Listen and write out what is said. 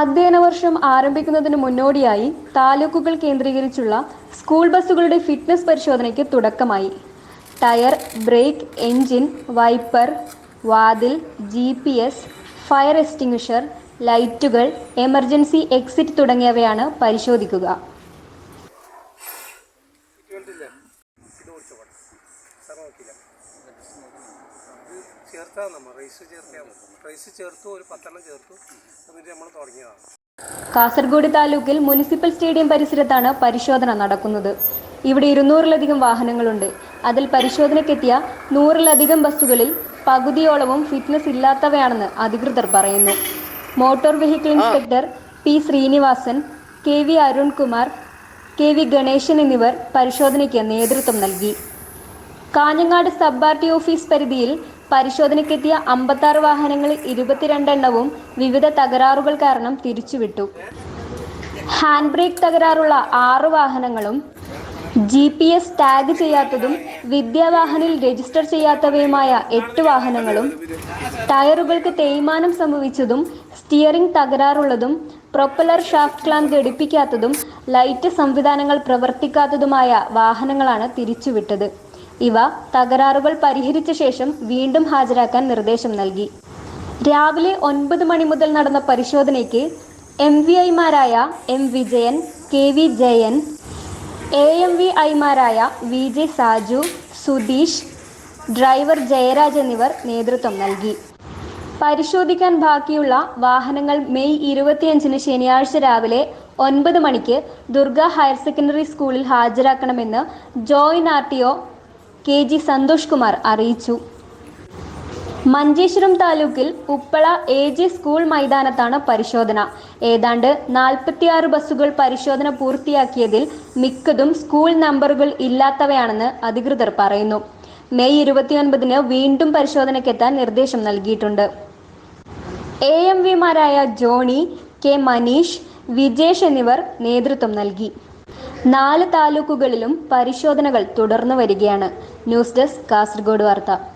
അധ്യയന വർഷം ആരംഭിക്കുന്നതിന് മുന്നോടിയായി താലൂക്കുകൾ കേന്ദ്രീകരിച്ചുള്ള സ്കൂൾ ബസ്സുകളുടെ ഫിറ്റ്നസ് പരിശോധനയ്ക്ക് തുടക്കമായി. ടയർ ബ്രേക്ക് എഞ്ചിൻ വൈപ്പർ വാതിൽ G P S fire extinguisher lights emergency exit തുടങ്ങിയവയാണ് പരിശോധിക്കുക. ചേർത്താൽ നമ്മൾ റൈസ് ചേർത്താൽ റൈസ് ചേർത്തു ഒരു പത്തെണ്ണം ചേർത്തു. എന്നിട്ട് നമ്മൾ തുടങ്ങിയതാണ്. കാസർഗോഡ് താലൂക്കിൽ മുനിസിപ്പൽ സ്റ്റേഡിയം പരിസരത്താണ് പരിശോധന നടക്കുന്നത്. ഇവിടെ ഇരുന്നൂറിലധികം വാഹനങ്ങളുണ്ട്. അതിൽ പരിശോധനയ്ക്കെത്തിയ നൂറിലധികം ബസ്സുകളിൽ പകുതിയോളവും ഫിറ്റ്നസ് ഇല്ലാത്തവയാണെന്ന് അധികൃതർ പറയുന്നു. Motor vehicle inspector P Sreenivasan K V Arunkumar K V Ganesan എന്നിവർ പരിശോധനയ്ക്ക് നേതൃത്വം നൽകി. Kanhangad sub R T office പരിധിയിൽ പരിശോധനയ്ക്കെത്തിയ അമ്പത്താറ് വാഹനങ്ങളിൽ ഇരുപത്തിരണ്ടെണ്ണവും വിവിധ തകരാറുകൾ കാരണം തിരിച്ചുവിട്ടു. ഹാൻഡ് ബ്രേക്ക് തകരാറുള്ള ആറ് വാഹനങ്ങളും ജി പി എസ് ടാഗ് ചെയ്യാത്തതും വിദ്യാവാഹനിൽ രജിസ്റ്റർ ചെയ്യാത്തവയുമായ എട്ട് വാഹനങ്ങളും ടയറുകൾക്ക് തേയ്മാനം സംഭവിച്ചതും സ്റ്റിയറിംഗ് തകരാറുള്ളതും പ്രൊപ്പലർ ഷാഫ്റ്റ് ക്ലാമ്പ് ഘടിപ്പിക്കാത്തതും ലൈറ്റ് സംവിധാനങ്ങൾ പ്രവർത്തിക്കാത്തതുമായ വാഹനങ്ങളാണ് തിരിച്ചുവിട്ടത്. ഇവ തകരാറുകൾ പരിഹരിച്ച ശേഷം വീണ്ടും ഹാജരാക്കാൻ നിർദ്ദേശം നൽകി. രാവിലെ ഒൻപത് മണി മുതൽ നടന്ന പരിശോധനയ്ക്ക് എം വി ഐമാരായ M Vijayan K V Jayan A M V ഐമാരായ V J Saju Sudheesh driver Jayaraj എന്നിവർ നേതൃത്വം നൽകി. പരിശോധിക്കാൻ ബാക്കിയുള്ള വാഹനങ്ങൾ മെയ് ഇരുപത്തിയഞ്ചിന് ശനിയാഴ്ച രാവിലെ ഒൻപത് മണിക്ക് ദുർഗ ഹയർ സെക്കൻഡറി സ്കൂളിൽ ഹാജരാക്കണമെന്ന് joint R T O K G Santhosh Kumar അറിയിച്ചു. മഞ്ചേശ്വരം താലൂക്കിൽ ഉപ്പള എ ജെ സ്കൂൾ മൈതാനത്താണ് പരിശോധന. ഏതാണ്ട് നാൽപ്പത്തിയാറ് ബസ്സുകൾ പരിശോധന പൂർത്തിയാക്കിയതിൽ മിക്കതും സ്കൂൾ നമ്പറുകൾ ഇല്ലാത്തവയാണെന്ന് അധികൃതർ പറയുന്നു. മെയ് ഇരുപത്തിയൊൻപതിന് വീണ്ടും പരിശോധനയ്ക്കെത്താൻ നിർദ്ദേശം നൽകിയിട്ടുണ്ട്. എ എം വിമാരായ ജോണി കെ മനീഷ് വിജേഷ് എന്നിവർ നേതൃത്വം നൽകി. നാല് താലൂക്കുകളിലും പരിശോധനകൾ തുടർന്നു വരികയാണ്. ന്യൂസ് ഡെസ്ക് കാസർഗോഡ് വാർത്ത.